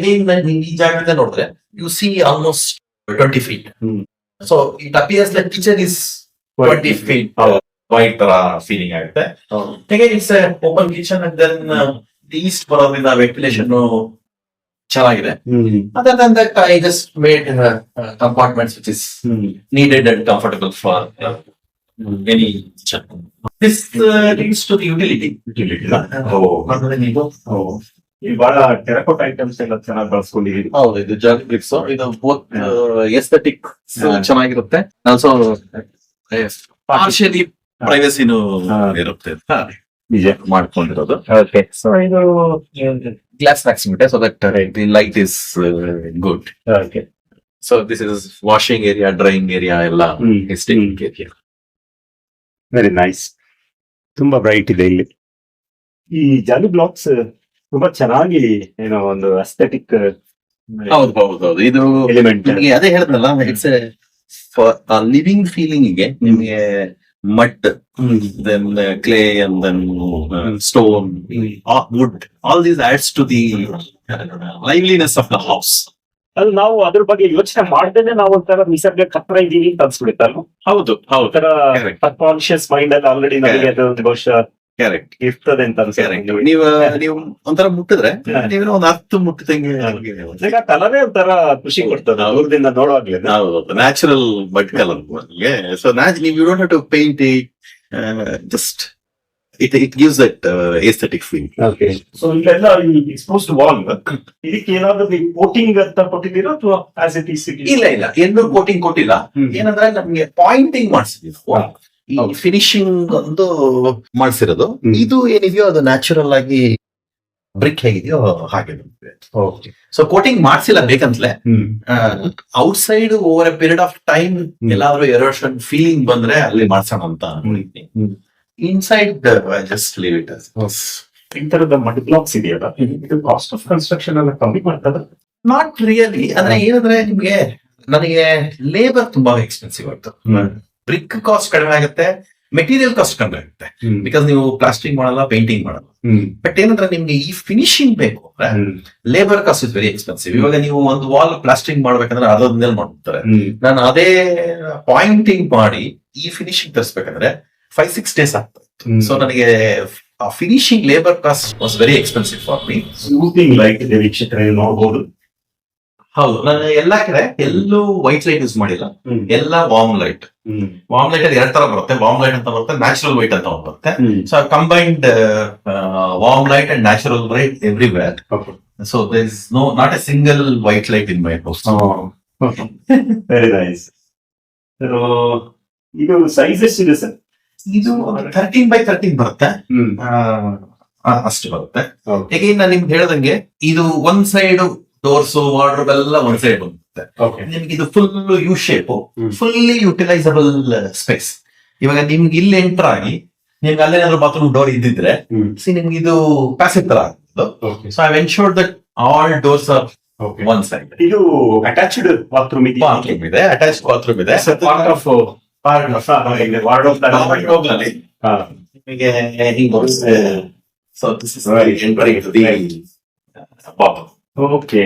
Speaker 2: ಈ ಜಾಗದಿಂದ ನೋಡಿದ್ರೆ you see almost twenty feet
Speaker 1: hmm.
Speaker 2: So it appears like kitchen is twenty feet
Speaker 1: ಹೌದು.
Speaker 2: ವೈಟ್ ತರ ಫೀಲಿಂಗ್ ಆಗುತ್ತೆ ಹೇಗೆ it's open kitchen and then east ಬರೋದ್ರಿಂದ ವೆಂಟಿಲೇಷನ್ ಚೆನ್ನಾಗಿದೆ other than that I just made compartments which is needed and comfortable for uh, any kitchen. This uh, leads to the utility.
Speaker 1: ಈ ಬಹಳ ಟೆರಕೋಟ್ ಐಟಮ್ಸ್ ಎಲ್ಲ ಚೆನ್ನಾಗಿ ಬಳಸ್ಕೊಂಡಿದ್ದೀವಿ
Speaker 2: ಹೌದು ಇದು ಜಾಲಿ ಬ್ರಿಕ್ಸ್ ಇದು ಬೋತ್ ಎಸ್ಥೆಟಿಕ್ ಚೆನ್ನಾಗಿರುತ್ತೆ. ಆಲ್ಸೋ ಪಾರ್ಷಿಯಲಿ ಪ್ರೈವಸಿನೂ
Speaker 1: ಹಾ.
Speaker 2: ಇರುತ್ತೆ.
Speaker 1: ನಿಜ.
Speaker 2: ಮಾಡ್ಕೊಂಡಿರೋದು.
Speaker 1: ಓಕೆ
Speaker 2: ಸೊ ಇದು glass maximize so that the light is good
Speaker 1: okay
Speaker 2: so this is washing area drying area ಎಲ್ಲ is taking area
Speaker 1: very nice ತುಂಬಾ ಬ್ರೈಟ್ ಇದೆ ಇಲ್ಲಿ. ಈ ಜಾಲಿ ಬ್ಲಾಕ್ಸ್ ತುಂಬಾ ಚೆನ್ನಾಗಿ ಏನೋ ಒಂದು ಅಸ್ಥೆಟಿಕ್
Speaker 2: ಹೌದು ಹೌದು ಹೌದು. ಇದು
Speaker 1: ಎಲಿಮೆಂಟ್
Speaker 2: ನಿಮಗೆ ಅದೇ ಹೇಳ್ತಲ್ಲ ಇಟ್ಸ್ ಲಿವಿಂಗ್ ಫೀಲಿಂಗ್ಗೆ ನಿಮಗೆ mud then clay and then stone wood all these adds to the liveliness of the house
Speaker 1: ಅದು ನಾವು ಅದ್ರ ಬಗ್ಗೆ ಯೋಚನೆ ಮಾಡ್ದೇನೆ ನಾವು ಒಂಥರ ನಿಸರ್ಗಕ್ಕೆ ಕತ್ರ ಇದೀವಿ ಅಂತ ಅನ್ಸ್ಬಿಡುತ್ತಲ್ಲ
Speaker 2: ಹೌದು ಹೌದು.
Speaker 1: ಕಾನ್ಶಿಯಸ್ ಮೈಂಡ್ ಅಲ್ಲಿ ಆಲ್ರೆಡಿ ನಮಗೆ ಅದು ಬಹುಶಃ
Speaker 2: ಕರೆಕ್ಟ್
Speaker 1: ಇರ್ತದೆ ಅಂತ ಅನ್ಸುತ್ತೆ
Speaker 2: ನೀವು ನೀವು ಒಂಥರ ಮುಟ್ಟಿದ್ರೆ
Speaker 1: ಹಾ.
Speaker 2: ನೀವು ಒಂದು ಹತ್ತು ಮುಟ್ಟಿದಂಗೆ
Speaker 1: ಈಗ ಕಲರೇ ಒಂಥರ ಖುಷಿ ಕೊಡ್ತದೆ ಅವ್ರದಿಂದ ನೋಡುವಾಗ್ಲೇ.
Speaker 2: ಹೌದು. ನ್ಯಾಚುರಲ್ ಬಟ್ ಕಲರ್ ಸೊ ನೀವು you don't have to paint just it it gives that aesthetic feel
Speaker 1: okay so ಇಲ್ಲೆಲ್ಲ ಎಕ್ಸ್ಪೋಸ್ಡ್ ವಾಲ್ ಇದಕ್ಕೆ ಏನಾದ್ರು ನೀವು ಕೋಟಿಂಗ್ ಅಂತ ಕೊಟ್ಟಿದ್ದೀರಾ ಅಥವಾ ಆಸ್ ಇಟ್ ಈಸ್
Speaker 2: ಇಲ್ಲ ಇಲ್ಲ. ಎಲ್ಲೂ ಕೋಟಿಂಗ್ ಕೊಟ್ಟಿಲ್ಲ. ಏನಂದ್ರೆ ನಮಗೆ ಪಾಯಿಂಟಿಂಗ್ ಮಾಡಿಸಿದ್ವಿ
Speaker 1: ಹಾ.
Speaker 2: ಈ ಫಿನಿಶಿಂಗ್ ಒಂದು ಮಾಡಿಸಿರೋದು. ಇದು ಏನಿದೆಯೋ ಅದು ನ್ಯಾಚುರಲ್ ಆಗಿ ಬ್ರಿಕ್ ಹೇಗಿದೆಯೋ ಹಾಗೆ
Speaker 1: ಓಕೆ
Speaker 2: ಸೊ ಕೋಟಿಂಗ್ ಮಾಡ್ಸಿಲ್ಲ ಬೇಕಂತಲೇ. Outside over a period of time. ಎಲ್ಲಾದ್ರೂ ಎರೋಷನ್ ಫೀಲಿಂಗ್ ಬಂದ್ರೆ ಅಲ್ಲಿ ಮಾಡ್ಸೋಣ ಅಂತ. ಇನ್ಸೈಡ್ ಜಸ್ಟ್ ಲೀವ್ ಇಟ್
Speaker 1: ಈ ತರದ ಮಡ್ ಬ್ಲಾಕ್ಸ್ ಇದೆಯಲ್ಲ ಇದು ಕಾಸ್ಟ್ ಆಫ್ ಕನ್ಸ್ಟ್ರಕ್ಷನ್ ಎಲ್ಲ ಕಮ್ಮಿ ಮಾಡ್ತದ
Speaker 2: ನಾಟ್ ರಿಯಲಿ ಅಂದ್ರೆ ಏನಂದ್ರೆ ನಿಮ್ಗೆ ನನಗೆ ಲೇಬರ್ ತುಂಬಾ ಎಕ್ಸ್ಪೆನ್ಸಿವ್ ಆಯ್ತು. ಬ್ರಿಕ್ ಕಾಸ್ಟ್ ಕಡಿಮೆ ಆಗುತ್ತೆ ಮೆಟೀರಿಯಲ್ ಕಾಸ್ಟ್ ಕಡಿಮೆ ಆಗುತ್ತೆ. ಬಿಕಾಸ್ ನೀವು ಪ್ಲಾಸ್ಟಿಕ್ ಮಾಡಲ್ಲ ಪೇಂಟಿಂಗ್ ಮಾಡಲ್ಲ. ಬಟ್ ಏನಂದ್ರೆ ನಿಮ್ಗೆ ಈ ಫಿನಿಶಿಂಗ್ ಬೇಕು ಅಂದ್ರೆ labour cost is very expensive ಇವಾಗ ನೀವು ಒಂದು ವಾಲ್ ಪ್ಲಾಸ್ಟಿಂಗ್ ಮಾಡ್ಬೇಕಂದ್ರೆ ಅದೊಂದೇ ಮಾಡ್ತಾರೆ. ನಾನು ಅದೇ ಪಾಯಿಂಟಿಂಗ್ ಮಾಡಿ ಈ ಫಿನಿಶಿಂಗ್ ತರಿಸ್ಬೇಕಂದ್ರೆ ಫೈವ್ ಸಿಕ್ಸ್ ಡೇಸ್ ಆಗ್ತದೆ ಸೊ ನನಗೆ finishing labour cost was very expensive for me
Speaker 1: like light ಇದೆ ವೀಕ್ಷಕರೇ ನೋಡಬಹುದು
Speaker 2: ಹೌದು. ನಾನು ಎಲ್ಲಾ ಕಡೆ ಎಲ್ಲೂ ವೈಟ್ ಲೈಟ್ ಯೂಸ್ ಮಾಡಿಲ್ಲ. ಎಲ್ಲ ವಾಮ್ ಲೈಟ್ ವಾಮ್ ಲೈಟ್ ಅಲ್ಲಿ ಎರಡ್ ತರ ಬರುತ್ತೆ. ವಾಮ್ ಲೈಟ್ ಅಂತ ಬರುತ್ತೆ ನ್ಯಾಚುರಲ್ ವೈಟ್ ಅಂತ ಬರುತ್ತೆ. So combined warm light and natural light everywhere. So there is no not a single white light in my house
Speaker 1: very nice ಇದು ಸೈಜ್ ಇದೆ ಸರ್?
Speaker 2: ಇದು ಥರ್ಟೀನ್ ಬೈ ಥರ್ಟೀನ್ ಬರುತ್ತೆ. ಅಷ್ಟು ಬರುತ್ತೆ. ಈಗ ನಾನು ನಿಮ್ಗೆ ಹೇಳ್ದಂಗೆ ಇದು ಒಂದ್ ಸೈಡ್ ಡೋರ್ಸ್ ವಾರ್ಡ್ರೋಬ್ ಎಲ್ಲ ಒಂದ್ ಸೈಡ್ ಬರುತ್ತೆ
Speaker 1: ಓಕೆ
Speaker 2: ನಿಮ್ಗೆ ಇದು full U shape. Fully utilisable space ಇವಾಗ ನಿಮ್ಗೆ ಇಲ್ಲಿ ಎಂಟರ್ ಆಗಿ ನಿಮ್ಗೆ ಅಲ್ಲೇನಾದ್ರು ಬಾತ್ರೂಮ್ ಡೋರ್ ಇದ್ದಿದ್ರೆ ಸಿ ನಿಮ್ಗೆ ಇದು ಪ್ಯಾಸಿವ್ ತರ
Speaker 1: ಆಗ್ತದೆ
Speaker 2: so I ensure that all doors are one side
Speaker 1: ಇದು ಅಟ್ಯಾಚ್ಡ್ ಬಾತ್ರೂಮ್ ಇದೆ
Speaker 2: ಬಾತ್ರೂಮ್ ಇದೆ. ಅಟ್ಯಾಚ್ ಬಾತ್ರೂಮ್ ಇದೆ
Speaker 1: ಪಾರ್ಟ್ ಆಫ್ ವಾರ್ಡ್ ಆಫ್
Speaker 2: ಹೋಗ್ಲಿ ನಿಮಗೆ ಹಿಂಗ್ ಬರುತ್ತೆ. So this is
Speaker 1: very
Speaker 2: entering to the bathroom
Speaker 1: okay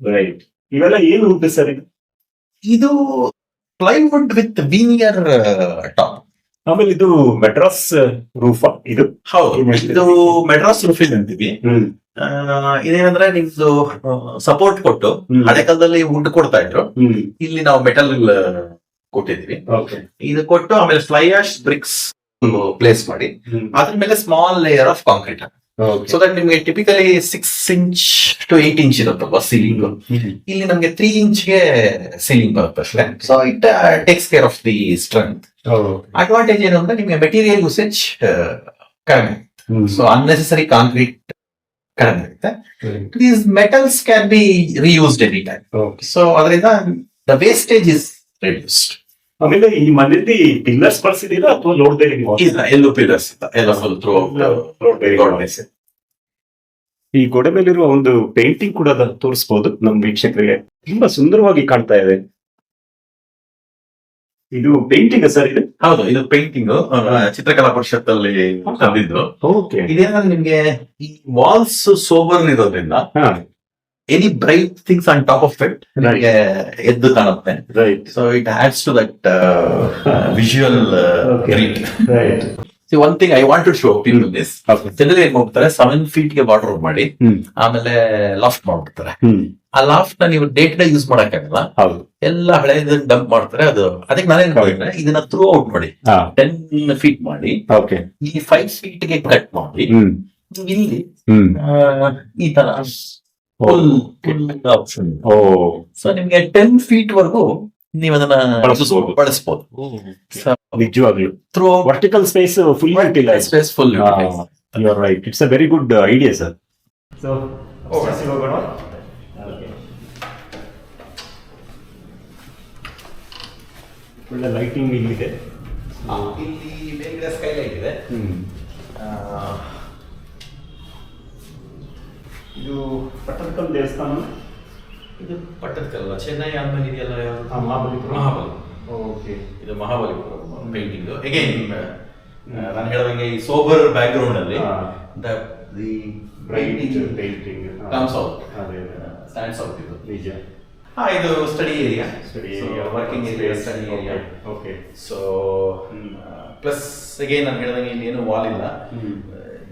Speaker 1: right ಇವೆಲ್ಲ ಏನು ಉಂಟು ಸರ್ ಇದು?
Speaker 2: ಇದು ಪ್ಲೈವುಡ್ ವಿತ್ ವೀನಿಯರ್ ಟಾಪ್
Speaker 1: ಆಮೇಲೆ ಇದು ಮೆಡ್ರಾಸ್ ರೂಫ್ ಇದು?
Speaker 2: ಹೌದು.
Speaker 1: ಇದು
Speaker 2: ಮೆಡ್ರಾಸ್ ರೂಫಿಂಗ್ ಅಂತೀವಿ. ಇದೇನಂದ್ರೆ ನಿಮ್ದು ಸಪೋರ್ಟ್ ಕೊಟ್ಟು. ಹಳೆ ಕಾಲದಲ್ಲಿ ವುಡ್ ಕೊಡ್ತಾ ಇದ್ರು. ಇಲ್ಲಿ ನಾವು ಮೆಟಲ್ ಕೊಟ್ಟಿದೀವಿ
Speaker 1: ಓಕೆ
Speaker 2: ಇದು ಕೊಟ್ಟು ಆಮೇಲೆ ಫ್ಲೈ ಆಶ್ ಬ್ರಿಕ್ಸ್ ಪ್ಲೇಸ್ ಮಾಡಿ. ಅದ್ರ ಮೇಲೆ small layer of concrete so that ನಿಮ್ಗೆ typically six inch to eight inch ಇರುತ್ತಲ್ವಾ ಸೀಲಿಂಗ್ ಇಲ್ಲಿ ನಮ್ಗೆ ತ್ರೀ ಇಂಚ್ಗೆ ಸೀಲಿಂಗ್ ಬರುತ್ತೆ ಅಷ್ಟೇ. So it takes care of the strength advantage ಏನು ಅಂದ್ರೆ ನಿಮ್ಗೆ ಮೆಟೀರಿಯಲ್ ಯೂಸೇಜ್ ಕಡಿಮೆ ಸೊ ಅನ್ನೆಸೆಸರಿ ಕಾಂಕ್ರೀಟ್ ಕಡಿಮೆ ಆಗುತ್ತೆ these metals can be reused any time so ಅದರಿಂದ ದ ವೇಸ್ಟೇಜ್ ಇಸ್ ರಿಡ್ಯೂಸ್ಡ್
Speaker 1: ಆಮೇಲೆ ಈ ಮನೆಯಲ್ಲಿ ಪಿಲ್ಲರ್ಸ್ ಬಳಸಿದೀರಾ ಅಥವಾ ಲೋಡ್ ಬೇರಿಂಗ್
Speaker 2: ಇಲ್ಲ ಎಲ್ಲೂ ಪಿಲ್ಲರ್ಸ್ ಇಲ್ಲ. ಎಲ್ಲ ಫುಲ್ ಥ್ರೂ
Speaker 1: ಲೋಡ್ ಬೇರಿಂಗ್ ಈ ಗೋಡೆ ಮೇಲಿರುವ ಒಂದು ಪೇಂಟಿಂಗ್ ಕೂಡ ಅದನ್ನ ತೋರಿಸಬಹುದು ನಮ್ಮ ವೀಕ್ಷಕರಿಗೆ. ತುಂಬಾ ಸುಂದರವಾಗಿ ಕಾಣ್ತಾ ಇದೆ. ಇದು ಪೇಂಟಿಂಗ್ ಸರ್ ಇದು?
Speaker 2: ಹೌದು ಇದು ಪೇಂಟಿಂಗ್ ಚಿತ್ರಕಲಾ ಪರಿಷತ್ ಅಲ್ಲಿ ತಂದಿದ್ದು.
Speaker 1: ಓಕೆ
Speaker 2: ಇದೇನಂದ್ರೆ ನಿಮ್ಗೆ ಈ ವಾಲ್ಸ್ ಸೋಬರ್ ಇರೋದ್ರಿಂದ
Speaker 1: ಹಾ.
Speaker 2: Any bright things on top of it ನಿಮಗೆ ಎದ್ದು ಕಾಣುತ್ತೆ
Speaker 1: right
Speaker 2: so it adds to that visual treat
Speaker 1: right
Speaker 2: see one thing I want to show people this general ಏನ್ ಹೋಗ್ತಾರೆ ಸೆವೆನ್ ಫೀಟ್ಗೆ ಬಾರ್ಡರ್ ಮಾಡಿ ಆಮೇಲೆ ಲಾಫ್ಟ್ ಮಾಡ್ಬಿಡ್ತಾರೆ. ಆ ಲಾಫ್ಟ್ನ ನೀವು ಡೇ ಟು ಡೇ ಯೂಸ್ ಮಾಡಕ್ಕಾಗಲ್ಲ. ಎಲ್ಲ ಇದನ್ನ ಡಂಪ್ ಮಾಡ್ತಾರೆ ಅದು ಅದಕ್ಕೆ ನಾನೇನ್ ಮಾಡಿದ್ರೆ ಇದನ್ನ ಥ್ರೂ ಔಟ್ ಮಾಡಿ ಟೆನ್ ಫೀಟ್ ಮಾಡಿ
Speaker 1: ಓಕೆ
Speaker 2: ಈ ಫೈವ್ ಫೀಟ್ಗೆ ಕಟ್ ಮಾಡಿ ಇಲ್ಲಿ ಈ ತರ. Full full option
Speaker 1: oh
Speaker 2: so ನಿಮ್ಗೆ ಟೆನ್ ಫೀಟ್ ವರೆಗೂ ನೀವು ಅದನ್ನ
Speaker 1: ಬಳಸಬಹುದು
Speaker 2: ಬಳಸಬಹುದು
Speaker 1: ನಿಜವಾಗ್ಲು.
Speaker 2: Through
Speaker 1: vertical space full utilize
Speaker 2: space full
Speaker 1: you are right it's a very good idea sir so ಹೋಗೋಣ ಒಳ್ಳೆ ಲೈಟಿಂಗ್ ಇಲ್ಲಿದೆ
Speaker 2: ಇಲ್ಲಿ ಮೇಲ್ಗಡೆ ಸ್ಕೈಲೈಟ್ ಇದೆ.
Speaker 1: ಹ್ಮ್
Speaker 2: ಆ,
Speaker 1: ಇದು ಪಟ್ಟದಕಲ್ ದೇವಸ್ಥಾನ?
Speaker 2: ಇದು ಪಟ್ಟದಕಲ್ಲ ಚೆನ್ನೈ ಆದ್ಮೇಲೆ ಇದೆಯಲ್ಲ ಯಾವ್ದು?
Speaker 1: ಮಹಾಬಲಿಪುರ.
Speaker 2: ಮಹಾಬಲಿ.
Speaker 1: ಓಕೆ.
Speaker 2: ಇದು ಮಹಾಬಲಿಪುರ ಪೇಂಟಿಂಗ್. ಅಗೇನ್ ನಾನು ಹೇಳಿದಂಗೆ ಈ ಸೋಬರ್ ಬ್ಯಾಕ್ ಗ್ರೌಂಡ್ ಅಲ್ಲಿ
Speaker 1: the
Speaker 2: the
Speaker 1: bright
Speaker 2: painting
Speaker 1: painting
Speaker 2: comes out stands out ಇದು.
Speaker 1: ನಿಜ.
Speaker 2: ಹಾ ಇದು study area
Speaker 1: study
Speaker 2: working. Area study area
Speaker 1: okay.
Speaker 2: So plus again ನಾನು ಹೇಳಿದಂಗೆ ಇಲ್ಲಿ. ಏನು ವಾಲ್ ಇಲ್ಲ.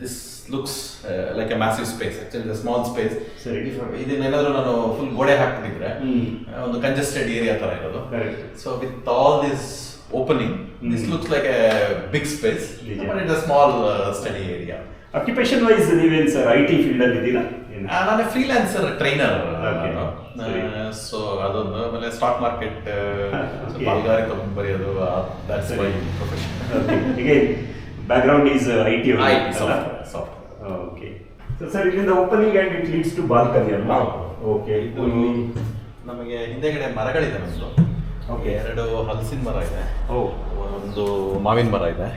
Speaker 2: This looks like a massive space actually small space. ಇದನ್ನೇನಾದ್ರೂ ನಾನು ಫುಲ್ ಗೋಡೆ ಹಾಕ್ಬಿಟ್ಟಿದ್ರೆ ಒಂದು ಕಂಜೆಸ್ಟೆಡ್ ಏರಿಯಾ ತರ ಇರೋದು. So with all this opening this. Looks like a big space it small study area
Speaker 1: occupation wise ನೀವೇನು ಸರ್ ಐ ಟಿ ಫೀಲ್ಡ್ ಅಲ್ಲಿ ಇದ್ದೀರಾ?
Speaker 2: ನಾನು ಫ್ರೀಲ್ಯಾನ್ಸರ್ ಟ್ರೈನರ್. ಸೊ ಅದೊಂದು ಆಮೇಲೆ ಸ್ಟಾಕ್ ಮಾರ್ಕೆಟ್
Speaker 1: Okay.
Speaker 2: ಅಲ್ಗಾರಿತಮ್ ಬರೆಯೋದು that's. My profession
Speaker 1: background only,
Speaker 2: I
Speaker 1: ಅಲ್ಲ?
Speaker 2: ಸಾಫ್ಟ್ವೇರ್
Speaker 1: So ಸರ್ ಇಲ್ಲಿಂದ opening and it leads to balcony ಅಲ್ವಾ ಓಕೆ
Speaker 2: ಇದು ನಮಗೆ ಹಿಂದೆಗಡೆ ಮರಗಳಿದೆ ನಮ್ಮದು
Speaker 1: ಓಕೆ
Speaker 2: ಎರಡು ಹಲಸಿನ ಮರ ಇದೆ.
Speaker 1: ಓ.
Speaker 2: ಒಂದು ಮಾವಿನ ಮರ ಇದೆ.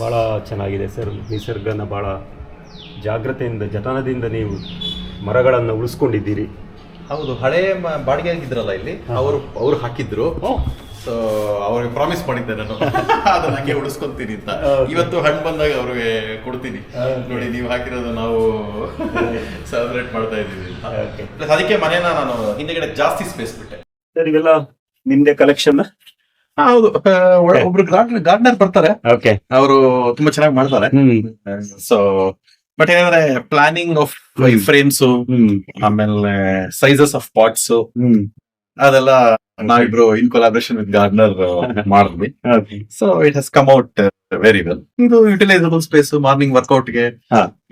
Speaker 1: ಭಾಳ ಚೆನ್ನಾಗಿದೆ ಸರ್. ನಿಸರ್ಗನ ಭಾಳ ಜಾಗ್ರತೆಯಿಂದ ಜತನದಿಂದ ನೀವು ಮರಗಳನ್ನು ಉಳಿಸ್ಕೊಂಡಿದ್ದೀರಿ.
Speaker 2: ಹೌದು ಹಳೆಯ ಮ- ಬಾಡಿಗೆ ಆಗಿದ್ರಲ್ಲ ಇಲ್ಲಿ ಅವರು ಅವ್ರು ಹಾಕಿದ್ರು. ಸೊ ಅವ್ರಿಗೆ ಪ್ರಾಮಿಸ್ ಮಾಡಿದ್ದೆ ನಾನು. ಅದನ್ನ ಹಂಗೆ ಉಳಿಸ್ಕೊಂತೀನಿ ಅಂತ. ಇವತ್ತು ಹಣ್ಣು ಬಂದಾಗ ಅವ್ರಿಗೆ ಕೊಡ್ತೀನಿ. ನೋಡಿ ನೀವು ಹಾಕಿರೋದು ನಾವು ಸೆಲೆಬ್ರೇಟ್ ಮಾಡ್ತಾ ಇದ್ದೀವಿ ಪ್ಲಸ್ ಅದಕ್ಕೆ ಮನೇನ ನಾನು ಹಿಂದೆಗಡೆ ಜಾಸ್ತಿ ಸ್ಪೇಸ್ ಬಿಟ್ಟೆ.
Speaker 1: ಸರ್ ಇವೆಲ್ಲ ನಿಮ್ದೆ ಕಲೆಕ್ಷನ್
Speaker 2: ಹೌದು. ಒಬ್ರು ಗಾರ್ಡನರ್ ಬರ್ತಾರೆ.
Speaker 1: ಓಕೆ
Speaker 2: ಅವರು ತುಂಬಾ ಚೆನ್ನಾಗಿ ಮಾಡ್ತಾರೆ. ಸೊ ಬಟ್ ಏನಂದ್ರೆ ಪ್ಲಾನಿಂಗ್ ಆಫ್ ಫ್ರೇಮ್ಸ್ ಆಮೇಲೆ ಸೈಜಸ್ ಆಫ್ ಪಾಟ್ಸ್
Speaker 1: ಹ್ಮ್.
Speaker 2: ಅದೆಲ್ಲ ನಾವಿಬ್ರು ಇನ್ ಕೊಲಾಬ್ರೇಷನ್ ವಿತ್ ಗಾರ್ಡ್ನರ್ ಮಾಡಿದ್ವಿ. So it has come out very well ಇದು ಯುಟಿಲೈಸಬಲ್ ಸ್ಪೇಸ್ ಮಾರ್ನಿಂಗ್
Speaker 1: ವರ್ಕೌಟ್ಗೆ.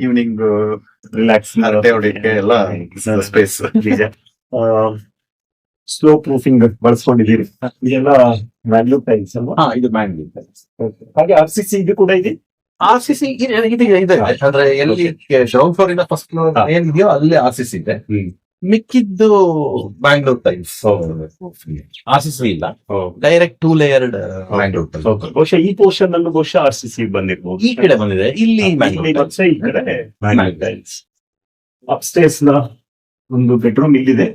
Speaker 2: ಈವ್ನಿಂಗ್
Speaker 1: ರಿಲ್ಯಾಕ್ಸ್
Speaker 2: ಹರಟೆ ಹೊಡಿಯಕ್ಕೆ ಎಲ್ಲ ಸ್ಪೇಸ್
Speaker 1: ಸ್ಲೋ ಪ್ರೂಫಿಂಗ್ ಬಳಸ್ಕೊಂಡಿದ್ದೀರಿ. ಇದೆಲ್ಲ ವ್ಯಾಲ್ಯೂ ಟೈಲ್ಸ್ ಅಲ್ವಾ?
Speaker 2: ಇದು ಇದು ಟೈಲ್ಸ್
Speaker 1: ಹಾಗೆ ಆರ್ ಸಿ ಸಿ ಇದು ಕೂಡ ಇದೆ?
Speaker 2: ಆರ್ ಸಿ ಸಿ ಇದೆ ಅಂದ್ರೆ ಎಲ್ಲಿ ಗ್ರೌಂಡ್ ಫ್ಲೋರ್ ಇಂದ ಫಸ್ಟ್ ಫ್ಲೋರ್. ಏನಿದೆಯೋ ಅಲ್ಲೇ ಆರ್ ಸಿ ಸಿ ಇದೆ. ಮಿಕ್ಕಿದ್ದು Bangalore tiles R C C ಇಲ್ಲ. Direct two layered Bangalore tiles
Speaker 1: ಬಹುಶಃ ಈ ಪೋರ್ಷನ್ ಅನ್ನು ಬಹುಶಃ ಆರ್ಸಿಸಿ ಬಂದಿರ್ಬೋದು.
Speaker 2: ಈ ಕಡೆ ಬಂದಿದೆ. ಇಲ್ಲಿ
Speaker 1: ಈ ಕಡೆ ಟೈಲ್ಸ್ ಅಪ್ಸ್ಟೇರ್ಸ್ನ ಒಂದು ಬೆಡ್ರೂಮ್ ಇಲ್ಲಿದೆ.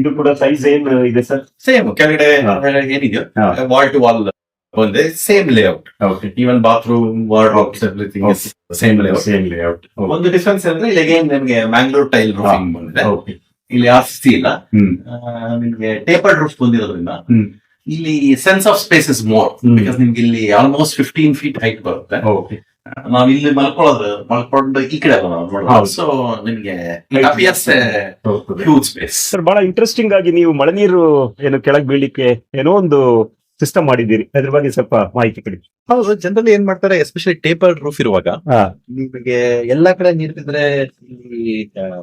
Speaker 1: ಇದು ಕೂಡ ಸೈಜ್ ಏನ್ ಇದೆ ಸರ್
Speaker 2: ಸೇಮ್ ಕೆಳಗಡೆ. ಏನಿದೆಯೋ? ವಾಲ್ ಟು ವಾಲ್ ಬಂದೆ same layout
Speaker 1: okay
Speaker 2: even bathroom wardrobes everything same layout
Speaker 1: same layout
Speaker 2: ಒಂದು ಡಿಫ್ರೆನ್ಸ್ ಅಂದ್ರೆ ಇಲ್ಲಿ again ನಿಮಗೆ ಮ್ಯಾಂಗ್ಳೂರ್ ಟೈಲ್ ರೂಫಿಂಗ್ ಬಂದಿದೆ.
Speaker 1: ಓಕೆ
Speaker 2: ಇಲ್ಲಿ ಆಸ್ತಿ ಇಲ್ಲ. ನಿಮ್ಗೆ ಟೇಪರ್ಡ್ ರೂಫ್ ಬಂದಿರೋದ್ರಿಂದ. ಇಲ್ಲಿ sense of space is more. Because ನಿಮ್ಗೆ ಇಲ್ಲಿ ಆಲ್ಮೋಸ್ಟ್ ಫಿಫ್ಟೀನ್ ಫೀಟ್ ಹೈಟ್ ಬರುತ್ತೆ.
Speaker 1: ಓಕೆ
Speaker 2: ನಾವ್ ಇಲ್ಲಿ ಮಲ್ಕೊಳ್ಳೋದು ಮಲ್ಕೊಂಡು ಈ ಕಡೆ. ಸೊ ನಿಮ್ಗೆ. ಹ್ಯೂಜ್ ಸ್ಪೇಸ್
Speaker 1: ಸರ್ ಬಹಳ ಇಂಟ್ರೆಸ್ಟಿಂಗ್ ಆಗಿ ನೀವು ಮಳೆ ನೀರು ಏನು ಕೆಳಗೆ ಬೀಳಿಕ್ಕೆ ಏನೋ ಒಂದು ಸಿಸ್ಟಮ್ ಮಾಡಿದ್ದೀರಿ. ಅದ್ರ ಬಗ್ಗೆ ಸ್ವಲ್ಪ ಮಾಹಿತಿ ಕೊಡಿ.
Speaker 2: ಹೌದು ಜನರಲಿ ಏನ್ ಮಾಡ್ತಾರೆ ಎಸ್ಪೆಷಲಿ ಟೇಪರ್ಡ್ ರೂಫ್ ಇರುವಾಗ ನಿಮಗೆ ಎಲ್ಲಾ ಕಡೆ ನೀರ್ ಬಿದ್ರೆ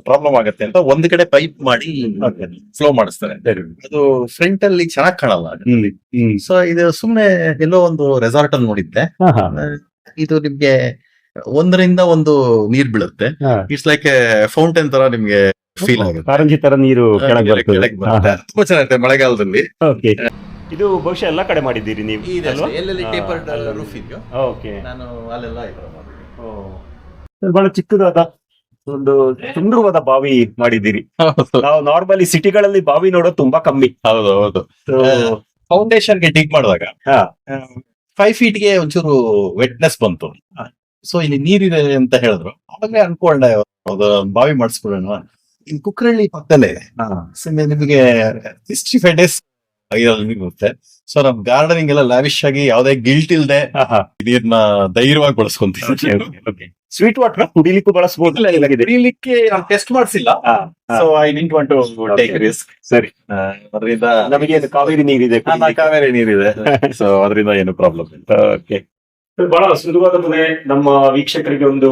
Speaker 2: ಪ್ರಾಬ್ಲಮ್ ಆಗುತ್ತೆ ಅಂತ ಒಂದ್ ಕಡೆ ಪೈಪ್ ಮಾಡಿ ಫ್ಲೋ ಮಾಡಿಸ್ತಾರೆ. ಅದು ಫ್ರಂಟ್ ಅಲ್ಲಿ ಚೆನ್ನಾಗಿ ಕಾಣಲ್ಲ ಸೊ ಇದು ಸುಮ್ನೆ ಎಲ್ಲೋ ಒಂದು ರೆಸಾರ್ಟ್ ಅಲ್ಲಿ ನೋಡಿದ್ದೆ. ಇದು ನಿಮ್ಗೆ ಒಂದರಿಂದ ಒಂದು ನೀರ್ ಬೀಳುತ್ತೆ. ಇಟ್ಸ್ ಲೈಕ್ ಫೌಂಟೇನ್ ತರ ನಿಮ್ಗೆ ಫೀಲ್ ಆಗುತ್ತೆ.
Speaker 1: ಕಾರಂಜಿ ತರ ನೀರು.
Speaker 2: ತುಂಬಾ ಚೆನ್ನಾಗಿರುತ್ತೆ ಮಳೆಗಾಲದಲ್ಲಿ.
Speaker 1: ಓಕೆ ಇದು ಬಹುಶಃ ಎಲ್ಲ ಕಡೆ ಮಾಡಿದ್ದೀರಿ ನೀವು ಅಲ್ವಾ? ಹಾ, ಅಲ್ಲಲ್ಲಿ.
Speaker 2: ರೂಫ್ ಇದೆಯೋ
Speaker 1: ಓಕೆ
Speaker 2: ನಾನು ಅಲ್ಲೆಲ್ಲ ಮಾಡಿದ್ದೀನಿ.
Speaker 1: ಬಹಳ ಚಿಕ್ಕದಾದ ಒಂದು ಸುಂದರವಾದ ಬಾವಿ ಮಾಡಿದ್ದೀರಿ ನಾವು ನಾರ್ಮಲಿ ಸಿಟಿಗಳಲ್ಲಿ ಬಾವಿ ನೋಡೋದು ತುಂಬಾ ಕಮ್ಮಿ
Speaker 2: ಹೌದು ಹೌದು
Speaker 1: So,
Speaker 2: ಫೌಂಡೇಶನ್ಗೆ ಡಿಗ್ ಮಾಡುವಾಗ
Speaker 1: ಹಾ.
Speaker 2: ಫೈವ್ ಫೀಟ್ಗೆ ಒಂಚೂರು ವೆಟ್ನೆಸ್ ಬಂತು ಸೊ ಇಲ್ಲಿ ನೀರಿದೆ ಅಂತ ಹೇಳಿದ್ರು ಅವಾಗಲೇ ಅನ್ಕೊಂಡೆ ಹೌದು ಬಾವಿ ಮಾಡಿಸ್ಕೊಳ್ಳೋಣ ಇಲ್ಲಿ ಕುಕ್ಕರಳ್ಳಿ ಪಕ್ಕದಲ್ಲೇ
Speaker 1: ಹಾ.
Speaker 2: ನಿಮಗೆ ಸಿಕ್ಸ್ಟಿ ಫೈವ್ ಡೇಸ್ ಬರುತ್ತೆ ಸೊ ನಮ್ ಗಾರ್ಡನಿಂಗ್ ಎಲ್ಲ ಲಾವಿಶ್ ಆಗಿ ಯಾವ್ದೇ ಗಿಲ್ಟ್ ಇಲ್ದೆ. ನೀರ್ನ ಧೈರ್ಯವಾಗಿ ಬಳಸ್ಕೊಂತೀವಿ.
Speaker 1: ಸ್ವೀಟ್ ವಾಟರ್ ಕುಡಿಲಿಕ್ಕೂ ಬಳಸಬಹುದು
Speaker 2: ಕುಡಿಲಿಕ್ಕೆ ನಾನು ಟೆಸ್ಟ್ ಮಾಡಿಸಿಲ್ಲ. So I didn't want to take risk
Speaker 1: ಸರಿ.
Speaker 2: ಅದರಿಂದ
Speaker 1: ನಮಗೆ ಕಾವೇರಿ ನೀರಿದೆ
Speaker 2: ಕಾವೇರಿ ನೀರಿದೆ. ಸೊ ಅದರಿಂದ ಏನು ಪ್ರಾಬ್ಲಮ್ ಇಲ್ಲ.
Speaker 1: ಓಕೆ ಬಹಳ ಸುಂದರವಾದ ಮನೆ. ನಮ್ಮ ವೀಕ್ಷಕರಿಗೆ ಒಂದು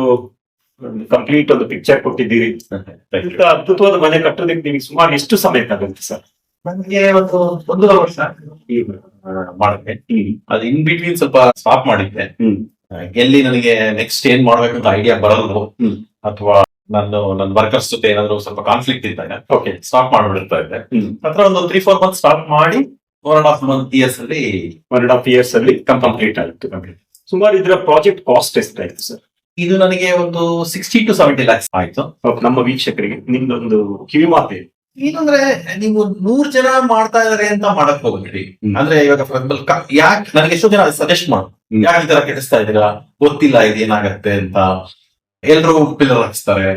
Speaker 1: ಕಂಪ್ಲೀಟ್ ಒಂದು ಪಿಕ್ಚರ್ ಕೊಟ್ಟಿದ್ದೀರಿ. ಅದ್ಭುತವಾದ ಮನೆ ಕಟ್ಟೋದಕ್ಕೆ ನಿಮಗೆ ಸುಮಾರು ಎಷ್ಟು ಸಮಯ ತಗೊಂತು ಸರ್?
Speaker 2: ನನಗೆ ಒಂದು ಒಂದೂವರೆ ವರ್ಷ ಮಾಡಿದ್ದೆ ಅದು ಇನ್ ಬಿಟ್ವೀನ್ ಸ್ವಲ್ಪ ಸ್ಟಾಪ್ ಮಾಡಿದ್ದೆ. ಎಲ್ಲಿ ನನಗೆ ನೆಕ್ಸ್ಟ್ ಏನ್ ಮಾಡ್ಬೇಕಂತ ಅಂತ ಐಡಿಯಾ ಬರಲ್ವೋ ಅಥವಾ ನಾನು ನನ್ನ ವರ್ಕರ್ಸ್ ಜೊತೆ ಏನಾದ್ರು ಸ್ವಲ್ಪ ಕಾನ್ಫ್ಲಿಕ್ಟ್ ಇದ್ದಾಗ
Speaker 1: ಓಕೆ
Speaker 2: ಸ್ಟಾಪ್ ಮಾಡ್ಬಿಡ್ತಾ ಇದ್ದೆ. ಹತ್ರ ಒಂದು ತ್ರೀ ಫೋರ್ ಮಂತ್ ಸ್ಟಾಪ್ ಮಾಡಿ one and half month years ಅಲ್ಲಿ
Speaker 1: ಒನ್ ಅಂಡ್ ಹಾಫ್ ಇಯರ್ಸ್ ಅಲ್ಲಿ ಕಂಪ್ಲೀಟ್ ಆಯ್ತು. ಸುಮಾರು ಇದರ ಪ್ರಾಜೆಕ್ಟ್ ಕಾಸ್ಟ್ ಎಷ್ಟಾಯ್ತು ಸರ್
Speaker 2: ಇದು ನನಗೆ ಒಂದು ಸಿಕ್ಸ್ಟಿ ಟು ಸೆವೆಂಟಿ ಲ್ಯಾಕ್ಸ್ ಆಯ್ತು.
Speaker 1: ನಮ್ಮ ವೀಕ್ಷಕರಿಗೆ ನಿಮ್ದೊಂದು ಕಿವಿ ಮಾತೆ
Speaker 2: ಏನಂದ್ರೆ ನೀವು ನೂರ್ ಜನ ಮಾಡ್ತಾ ಇದಾರೆ ಅಂತ ಮಾಡಕ್ ಹೋಗ್ಬೇಡಿ. ಅಂದ್ರೆ ಇವಾಗ ಫಾರ್ ಎಕ್ಸಾಂಪಲ್ ಯಾಕೆ ನನಗೆ ಎಷ್ಟೋ ಜನ ಸಜೆಸ್ಟ್ ಮಾಡು. ಯಾಕೆ ಈ ತರ ಕೆಡಿಸ್ತಾ ಇದೀರಾ ಗೊತ್ತಿಲ್ಲ ಇದೇನಾಗತ್ತೆ ಅಂತ. ಎಲ್ರು ಪಿಲ್ಲರ್ ಹಾಕ್ಸ್ತಾರೆ.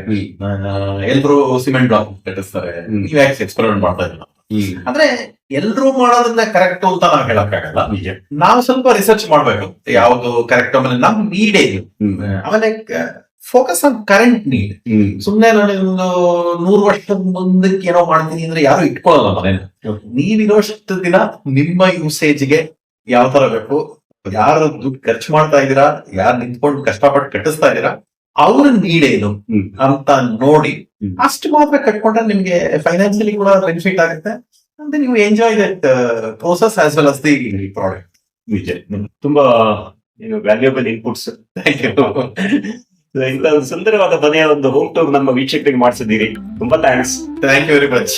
Speaker 2: ಎಲ್ರು ಸಿಮೆಂಟ್ ಬ್ಲಾಕ್ ಕಟ್ಟಿಸ್ತಾರೆ. ನೀವ್ ಯಾಕೆ ಎಕ್ಸ್ಪೆರಿಮೆಂಟ್ ಮಾಡ್ತಾ ಇಲ್ಲ ಅಂದ್ರೆ ಎಲ್ರು ಮಾಡೋದನ್ನ ಕರೆಕ್ಟ್ ಅಂತ ನಾವ್ ಹೇಳಕ್ಕಾಗಲ್ಲ.
Speaker 1: ನಿಜ
Speaker 2: ನಾವು ಸ್ವಲ್ಪ ರಿಸರ್ಚ್ ಮಾಡ್ಬೇಕು. ಯಾವ್ದು ಕರೆಕ್ಟ್ ಆಮೇಲೆ ನಮ್ ನೀಡ್ ಏನು. ಆಮೇಲೆ ಫೋಕಸ್ ಆನ್ ಕರೆಂಟ್ ನೀಡ್. ಸುಮ್ನೆ ನಾನು ಒಂದು ನೂರು ವರ್ಷದ ಮುಂದಕ್ಕೆ ಏನೋ ಮಾಡ್ತೀನಿ ಅಂದ್ರೆ ಯಾರು ಇಟ್ಕೊಳ್ಳಲ್ಲ ಮನೇನ ನೀವಿರೋಷ್ಟು ದಿನ ನಿಮ್ಮ ಯೂಸೇಜ್ಗೆ ಯಾವ ತರ ಬೇಕು ಯಾರು ದುಡ್ಡು ಖರ್ಚು ಮಾಡ್ತಾ ಇದೀರಾ ಯಾರು ನಿಂತ್ಕೊಂಡು ಕಷ್ಟಪಟ್ಟು ಕಟ್ಟಿಸ್ತಾ ಇದ್ದೀರಾ ಅವ್ರ ನೀಡ್ ಏನು. ಅಂತ ನೋಡಿ. ಅಷ್ಟು ಮಾತ್ರ ಕಟ್ಕೊಂಡ್ರೆ ನಿಮ್ಗೆ ಫೈನಾನ್ಸಿಯಲಿ ಕೂಡ ಬೆನಿಫಿಟ್ ಆಗುತ್ತೆ ಅಂದ್ರೆ ನೀವು enjoy that process as well as the product
Speaker 1: Vijay ತುಂಬಾ ವ್ಯಾಲ್ಯೂಬಲ್ ಇನ್ಪುಟ್ಸ್
Speaker 2: ಥ್ಯಾಂಕ್ ಯು
Speaker 1: ಇಂಥ ಒಂದು ಸುಂದರವಾದ ಮನೆಯ ಒಂದು ಹೋಮ್ ಟೂರ್ ನಮ್ಮ ವೀಕ್ಷಕರಿಗೆ ಮಾಡಿಸಿದ್ದೀರಿ. ತುಂಬಾ thanks
Speaker 2: thank you very much